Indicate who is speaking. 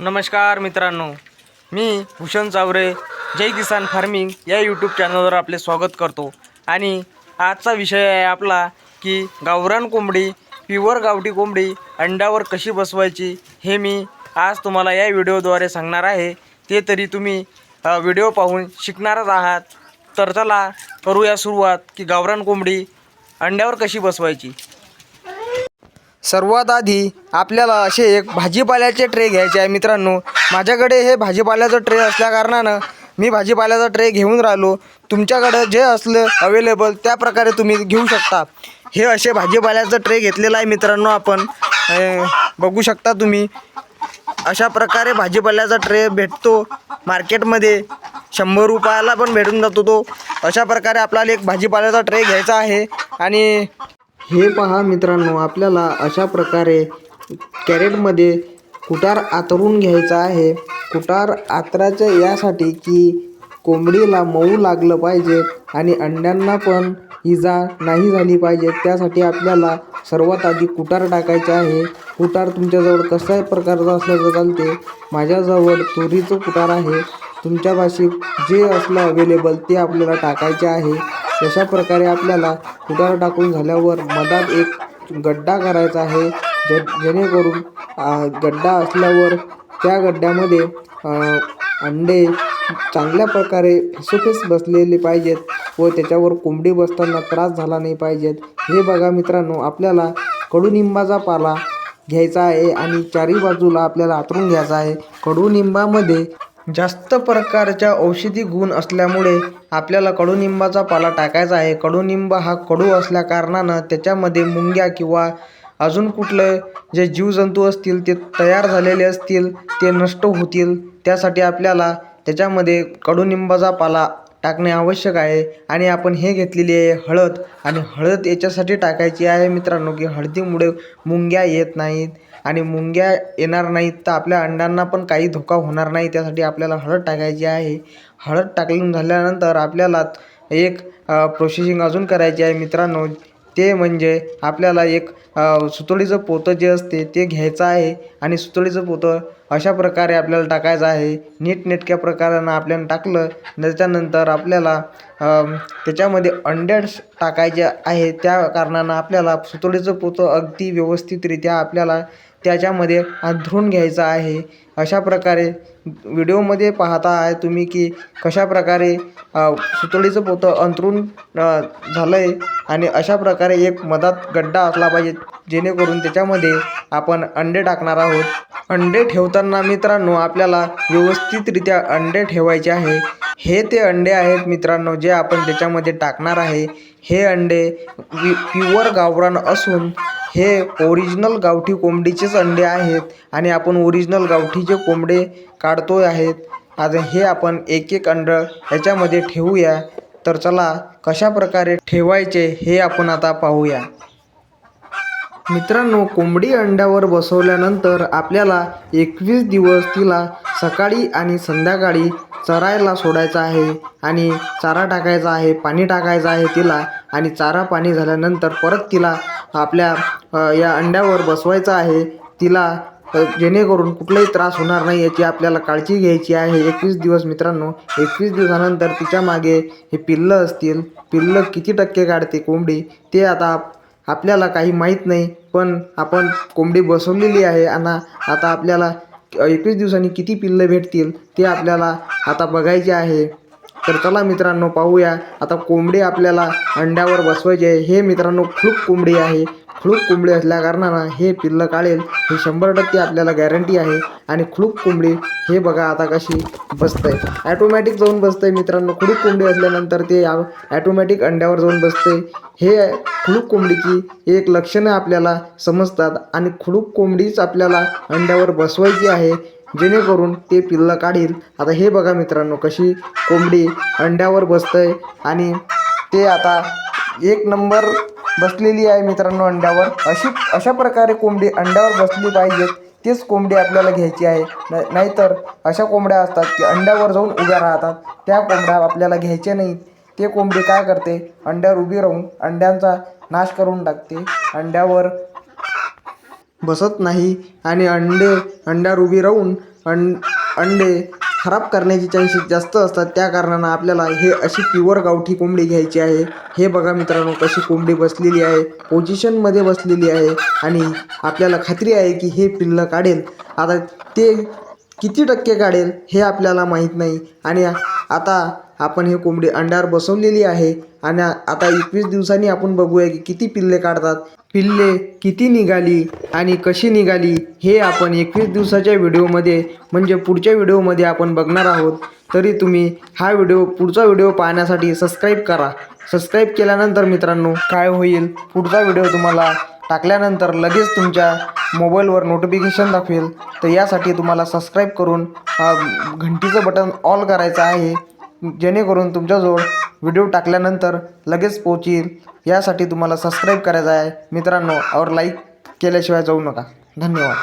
Speaker 1: नमस्कार मित्रांनो मी भूषण चावरे जय किसान फार्मिंग या यूट्यूब चॅनलवर आपले स्वागत करतो. आणि आजचा विषय आहे आपला की गावरान कोंबडी प्युअर गावठी कोंबडी अंड्यावर कशी बसवायची हे मी आज तुम्हाला या व्हिडिओद्वारे सांगणार आहे. ते तरी तुम्ही व्हिडिओ पाहून शिकणारच आहात. तर चला करूया सुरुवात की गावरान कोंबडी अंड्यावर कशी बसवायची. सर्वात आधी आपल्याला असे एक भाजीपाल्याचे ट्रे घ्यायचे आहे मित्रांनो. माझ्याकडे हे भाजीपाल्याचं ट्रे असल्याकारणानं मी भाजीपाल्याचा ट्रे घेऊन राहिलो. तुमच्याकडं जे असलं अवेलेबल त्या प्रकारे तुम्ही घेऊ शकता. हे असे भाजीपाल्याचं ट्रे घेतलेलं आहे मित्रांनो आपण. बघू शकता तुम्ही. अशा प्रकारे भाजीपाल्याचा ट्रे भेटतो. मार्केटमध्ये शंभर रुपयाला पण भेटून जातो तो. अशा प्रकारे आपल्याला एक भाजीपाल्याचा ट्रे घ्यायचा आहे. आणि हे पहा मित्रांनो आपल्याला अशा प्रकारे कॅरेटमध्ये कुटार आतरून घ्यायचा आहे. कुटार आतराचं यासाठी की कोंबडीला मऊ लागलं पाहिजे आणि अंड्यांना पण इजा नाही झाली पाहिजे. त्यासाठी आपल्याला सर्वात आधी कुटार टाकायचे आहे. कुटार तुमच्याजवळ कशाही प्रकारचा असल्याचं चालते. माझ्याजवळ तुरीचं कुटार आहे. तुमच्या भाषेत जे असलं अवेलेबल ते आपल्याला टाकायचे आहे. अशा प्रकारे आपल्याला कुटार टाकून झाल्यावर मधात एक गड्डा करायचा आहे जे जेणेकरून गड्डा असल्यावर त्या गड्ड्यामध्ये अंडे चांगल्या प्रकारे फेसोफेस बसलेले पाहिजेत व त्याच्यावर कोंबडी बसताना त्रास झाला नाही पाहिजेत. हे बघा मित्रांनो आपल्याला कडुनिंबाचा पाला घ्यायचा आहे आणि चारी बाजूला आपल्याला आतरून घ्यायचा आहे. कडुनिंबामध्ये जास्त प्रकारच्या औषधी गुण असल्यामुळे आपल्याला कडुनिंबाचा पाला टाकायचा आहे. कडुनिंब हा कडू असल्याकारणानं त्याच्यामध्ये मुंग्या किंवा अजून कुठले जे जीवजंतू असतील ते तयार झालेले असतील ते नष्ट होतील. त्यासाठी आपल्याला त्याच्यामध्ये कडुनिंबाचा पाला टाकणे आवश्यक आहे. आणि आपण हे घेतलेली आहे हळद. आणि हळद याच्यासाठी टाकायची आहे मित्रांनो की हळदीमुळे मुंग्या येत नाहीत. आणि मुंग्या येणार नाहीत तर आपल्या अंड्यांना पण काही धोका होणार नाही. त्यासाठी आपल्याला हळद टाकायची आहे. हळद टाकून झाल्यानंतर आपल्याला एक प्रोसेसिंग अजून करायची आहे मित्रांनो. ते म्हणजे आपल्याला एक सुतळीचं पोतं जे असते ते घ्यायचं आहे आणि सुतळीचं पोतं अशा प्रकारे आपल्याला टाकायचं आहे. नीटनेटक्या प्रकारानं आपल्याला टाकलं त्याच्यानंतर आपल्याला त्याच्यामध्ये अंडे टाकायचे आहे. त्या कारणानं आपल्याला सुतळीचं पोतं अगदी व्यवस्थितरित्या आपल्याला त्याच्यामध्ये अंथरून घ्यायचं आहे. अशा प्रकारे व्हिडिओमध्ये पाहता आहे तुम्ही की कशा प्रकारे सुतळीचं पोतं अंथरून झालं आहे आणि अशा प्रकारे एक मधात गड्डा असला पाहिजे जेणेकरून त्याच्यामध्ये आपण अंडे टाकणार आहोत. अंडे ठेवताना मित्रांनो आपल्याला व्यवस्थितरित्या अंडे ठेवायचे आहे. हे ते अंडे आहेत मित्रांनो जे आपण त्याच्यामध्ये टाकणार आहे. हे अंडे वि प्युअर गावरान असून हे ओरिजिनल गावठी कोंबडीचेच अंडे आहेत आणि आपण ओरिजिनल गावठीचे कोंबडे काढतो आहेत. आता हे आपण एक एक अंड ह्याच्यामध्ये ठेवूया. तर चला कशा प्रकारे ठेवायचे हे आपण आता पाहूया. मित्रांनो कोंबडी अंड्यावर बसवल्यानंतर आपल्याला एकवीस दिवस तिला सकाळी आणि संध्याकाळी चरायला सोडायचं आहे आणि चारा टाकायचा आहे पाणी टाकायचं आहे तिला आणि चारा पाणी झाल्यानंतर परत तिला आपल्या या अंड्यावर बसवायचं आहे. तिला जेणेकरून कुठलाही त्रास होणार नाही याची आपल्याला काळजी घ्यायची आहे. एकवीस दिवस मित्रांनो एकवीस दिवसानंतर तिच्यामागे हे पिल्लं असतील. पिल्लं किती टक्के काढते कोंबडी? ते आता आपल्याला काही माहीत नाही पण आपण कोंबडी बसवलेली आहे आणि आता आपल्याला एकवीस दिवसांनी किती पिल्लं भेटतील ते आपल्याला आता बघायचे आहे. तर चला मित्रांनो पाहूया. आता कोंबडी आपल्याला अंड्यावर बसवायची आहे. हे मित्रांनो खूप कोंबडी आहे. खुळूक कोंबडी असल्याकारणानं हे पिल्लं काढेल. हे शंभर टक्के आपल्याला गॅरंटी आहे. आणि खुळूक कोंबडी हे बघा आता कशी बसतंय. ॲटोमॅटिक जाऊन बसतंय मित्रांनो. खुळूक कोंबडी असल्यानंतर ते ॲटोमॅटिक अंड्यावर जाऊन बसते हे खुळूक कोंबडीची एक लक्षणं आपल्याला समजतात. आणि खुळूक कोंबडीच आपल्याला अंड्यावर बसवायची आहे. जेणेकरून ते पिल्लं काढील. आता हे बघा मित्रांनो कशी कोंबडी अंड्यावर बसतंय आणि ते आता एक नंबर बसलेली आहे मित्रांनो अंड्यावर. अशी अशा प्रकारे कोंबडी अंड्यावर बसली पाहिजेत तेच कोंबडी आपल्याला घ्यायची आहे. न नाहीतर अशा कोंबड्या असतात की अंड्यावर जाऊन उभ्या राहतात. त्या कोंबड्या आपल्याला घ्यायच्या नाहीत. ते कोंबडी काय करते? अंड्यावर उभी राहून अंड्यांचा नाश करून टाकते. अंड्यावर बसत नाही आणि अंडे अंड्यावर उभी राहून अं अंडे खराब करण्याचे चान्सेस जास्त असतात. त्या कारणानं आपल्याला हे अशी प्युअर गावठी कोंबडी घ्यायची आहे. हे बघा मित्रांनो कशी कोंबडी बसलेली आहे. पोझिशनमध्ये बसलेली आहे आणि आपल्याला खात्री आहे की हे पिल्लं काढेल. आता ते किती टक्के काढेल हे आपल्याला माहीत नाही. आणि आता आपण हे कोंबडी अंड्यावर बसवलेली आहे. आणि आता एकवीस दिवसांनी आपण बघूया की किती पिल्ले काढतात. पिल्ले किती निघाली आणि कशी निघाली हे आपण एकवीस दिवसाच्या व्हिडिओमध्ये म्हणजे पुढच्या व्हिडिओमध्ये आपण बघणार आहोत. तरी तुम्ही हा व्हिडिओ पुढचा व्हिडिओ पाहण्यासाठी सबस्क्राईब करा. सबस्क्राईब केल्यानंतर मित्रांनो काय होईल? पुढचा व्हिडिओ तुम्हाला टाकल्यानंतर लगेच तुमच्या मोबाईलवर नोटिफिकेशन दाखवेल. तर यासाठी तुम्हाला सबस्क्राईब करून घंटीचं बटन ऑल करायचं आहे. जेणेकरून तुमच्याजवळ व्हिडिओ टाकल्यानंतर लगेच पोहोचेल. यासाठी तुम्हाला सबस्क्राईब करायचं आहे. मित्रांनो और लाईक केल्याशिवाय जाऊ नका. धन्यवाद.